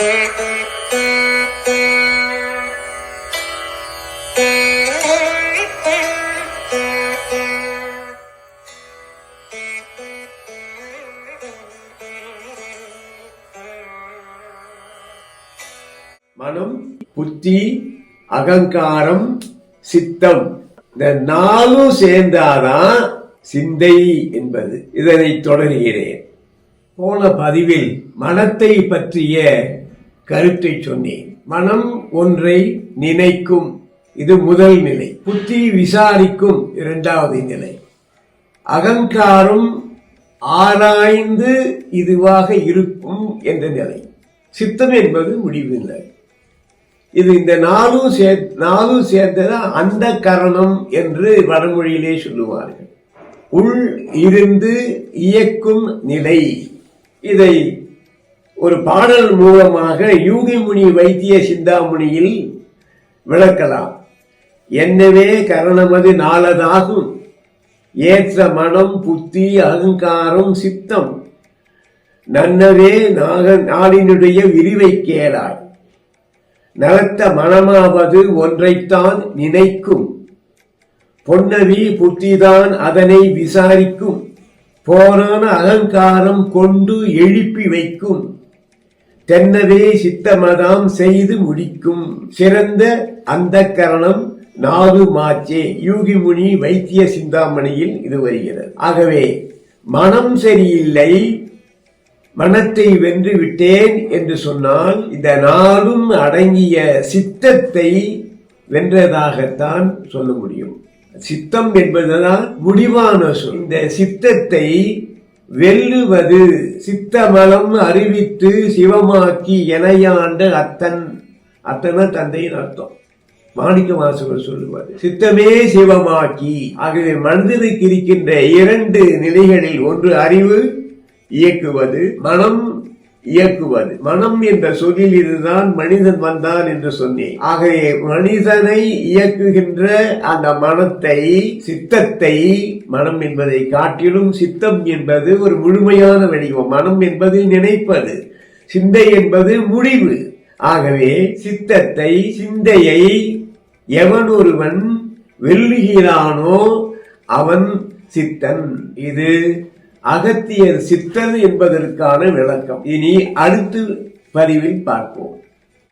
மனம் புத்தி அகங்காரம் சித்தம். இந்த நாளும் சேர்ந்தாதான் சிந்தை என்பது. இதனை தொடர்கிறேன். போன பதிவில் மனத்தை பற்றிய கருத்தை சொன்னேன். மனம் ஒன்றை நினைக்கும் இது முதல் நிலை. புத்தி விசாரிக்கும் இரண்டாவது நிலை. அகங்காரம் ஆராய்ந்து இதுவாக இருக்கும் என்ற நிலை. சித்தம் என்பது முடிவில்லை இது இந்த நாலும் சே நாலும் சேர்ந்ததான் அந்த கரணம் என்று வடமொழியிலே சொல்லுவார்கள். உள் இருந்து இயக்கும் நிலை. இதை ஒரு பாடல் மூலமாக யூகிமுனி வைத்திய சிந்தாமணியில் விளக்கலாம். என்னவே கரணமது நாளதாகும். ஏற்ற மனம் புத்தி அகங்காரம் சித்தம். நன்னவே நாக நாளினுடைய விரிவை கேளாய் நலத்த மனமாவது ஒன்றைத்தான் நினைக்கும். பொன்னவி புத்திதான் அதனை விசாரிக்கும். போரான அகங்காரம் கொண்டு எழுப்பி வைக்கும். தென்னவே சித்தமதாம் செய்து முடிக்கும். சிறந்த அந்த கரணம் நாது மாச்சே. யூகிமுனி வைத்திய சிந்தாமணியில் இது வருகிறது. ஆகவே மனம் சரியில்லை மனத்தை வென்று விட்டேன் என்று சொன்னால் இந்த நாளும் அடங்கிய சித்தத்தை வென்றதாகத்தான் சொல்ல முடியும். சித்தம் என்பதுதான் முடிவான சொல். இந்த சித்தத்தை வெல்லுவது சித்தமலம் அறிவித்து சிவமாக்கி எனையாண்ட அத்தன். அத்தன தந்தையின் அர்த்தம். மாணிக்க வாசகர் சொல்லுவார் சித்தமே சிவமாக்கி. ஆகவே மனிதனுக்கு இருக்கின்ற இரண்டு நிலைகளில் ஒன்று அறிவு இயக்குவது மனம் இயக்குவது. மனம் என்ற சொல்லில் இதுதான் மனிதன் வந்தான் என்று சொன்னேன். ஆகவே மனிதனை இயக்குகின்ற அந்த மனத்தை சித்தத்தை மனம் என்பதை காட்டிலும் சித்தம் என்பது ஒரு முழுமையான வடிவம். மனம் என்பது நினைப்பது சிந்தை என்பது முடிவு. ஆகவே சித்தத்தை சிந்தையை எவன் ஒருவன் வெல்லுகிறானோ அவன் சித்தன். இது அகத்தியர் சித்தர் என்பதற்கான விளக்கம். இனி அடுத்து பதிவில் பார்ப்போம்.